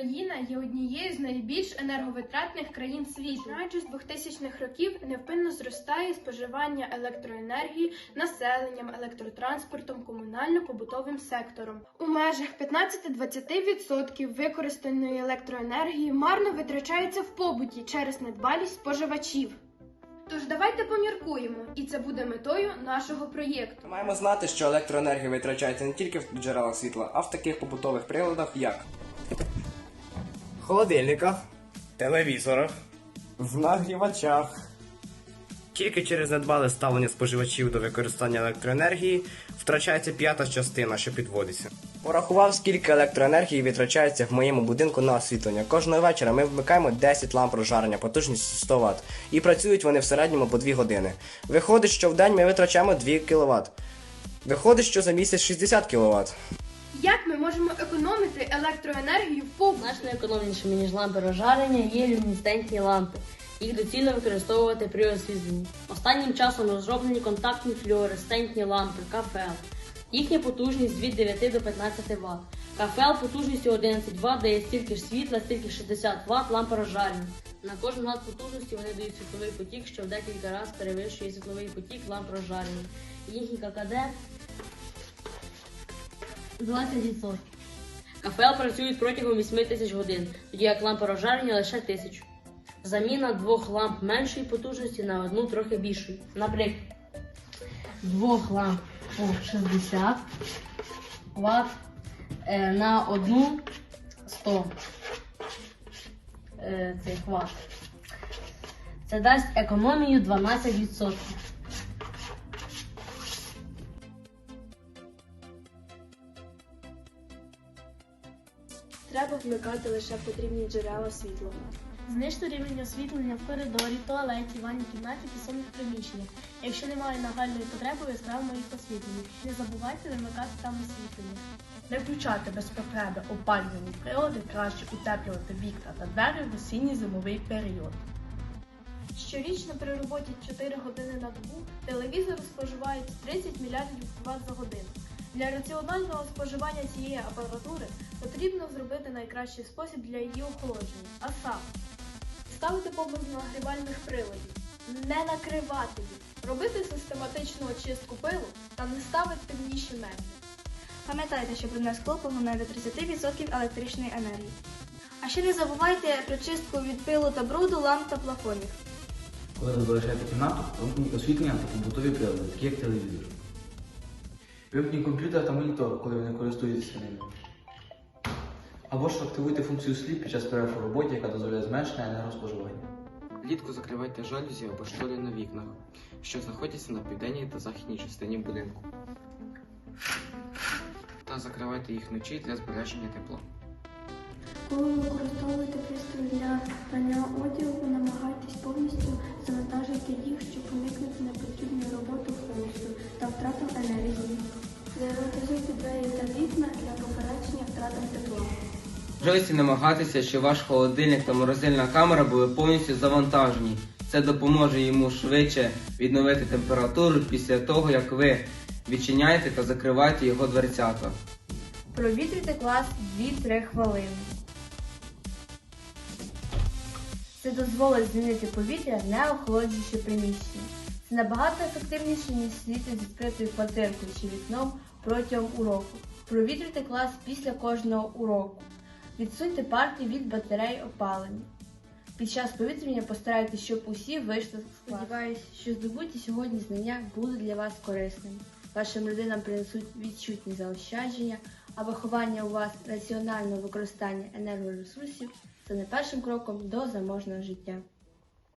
Україна є однією з найбільш енерговитратних країн світу. Починаючи з 2000-х років невпинно зростає споживання електроенергії населенням, електротранспортом, комунально-побутовим сектором. У межах 15-20% використаної електроенергії марно витрачається в побуті через недбалість споживачів. Тож давайте поміркуємо, і це буде метою нашого проєкту. Маємо знати, що електроенергія витрачається не тільки в джерелах світла, а в таких побутових приладах, як холодильниках, телевізорах. в нагрівачах. Тільки через недбале ставлення споживачів до використання електроенергії втрачається п'ята частина, що підводиться. Порахував, скільки електроенергії витрачається в моєму будинку на освітлення. Кожного вечора ми вмикаємо 10 ламп розжарення потужністю 100 Вт. І працюють вони в середньому по 2 години. Виходить, що в день ми витрачаємо 2 кВт. Виходить, що за місяць 60 кВт. Як ми можемо економити електроенергію в побуті? Значно економнішими, ніж лампи розжарення, є люмінесцентні лампи. Їх доцільно використовувати при освітленні. Останнім часом розроблені контактні флюоресцентні лампи КФЛ. Їхня потужність від 9 до 15 Вт. КФЛ потужністю 11 Вт дає стільки ж світла, стільки 60 Вт лампи розжарення. На кожен ватт потужності вони дають світловий потік, що в декілька разів перевищує світловий потік ламп розжарення. Їхній ККД 20%. КФЛ працюють протягом 8 тисяч годин, тоді як лампи розжарення лише тисячу. Заміна двох ламп меншої потужності на одну трохи більшої. Наприклад, двох ламп по 60 Вт е, на одну 100 е, цих Вт. Це дасть економію 12%. Треба вмикати лише потрібні джерела світла. Знижте рівень освітлення в коридорі, туалеті, ванній кімнаті та сонних приміщеннях. Якщо немає нагальної потреби, яскравимо їх освітлення. Не забувайте вимикати там освітлення. Не включати без потреби опалювальні прилади, краще утеплювати вікна та двері в осінньо-зимовий період. Щорічно при роботі 4 години на добу телевізор споживає 30 мільярдів Вт за годину. Для раціонального споживання цієї апаратури потрібно зробити найкращий спосіб для її охолодження, а саме ставити поблизу нагрівальних приладів, не накривати їх, робити систематичну очистку пилу та не ставити темніші меблі. Пам'ятайте, що брудне скло поглинає до 30% електричної енергії. А ще не забувайте про чистку від пилу та бруду ламп та плафонів. Коли ви залишаєте кімнату, вимкніть освітлення та побутові прилади, такі як телевізор. Вимкніть комп'ютер та монітор, коли ви не користуєтеся ними. Або ж активуйте функцію сліп під час перерв у роботі, яка дозволяє зменшення енергоспоживання. Влітку закривайте жалюзі або штори на вікнах, що знаходяться на південній та західній частині будинку. Та закривайте їх вночі для збереження тепла. Коли ви використовуєте пристрій для прання одягу, намагайтесь повністю завантажити їх, щоб уникнути непотрібної роботи повністю та втрату енергії. Загородизуйте двері та вікна для попередження втратам тепла. Можливості намагатися, щоб ваш холодильник та морозильна камера були повністю завантажені. Це допоможе йому швидше відновити температуру після того, як ви відчиняєте та закриваєте його дверцята. Провітрюйте клас 2-3 хвилини. Це дозволить змінити повітря, не охолоджуючи приміщення. Це набагато ефективніше, ніж сидіти з відкритою квартиркою чи вікном протягом уроку. Провітрюйте клас після кожного уроку. Відсуньте партії від батарей опалення. Під час повітряння постарайтесь, щоб усі вийшли з класу. Сподіваюсь, що здобуті сьогодні знання будуть для вас корисними. Вашим родинам принесуть відчутні заощадження, а виховання у вас раціонального використання енергоресурсів це не першим кроком до заможного життя.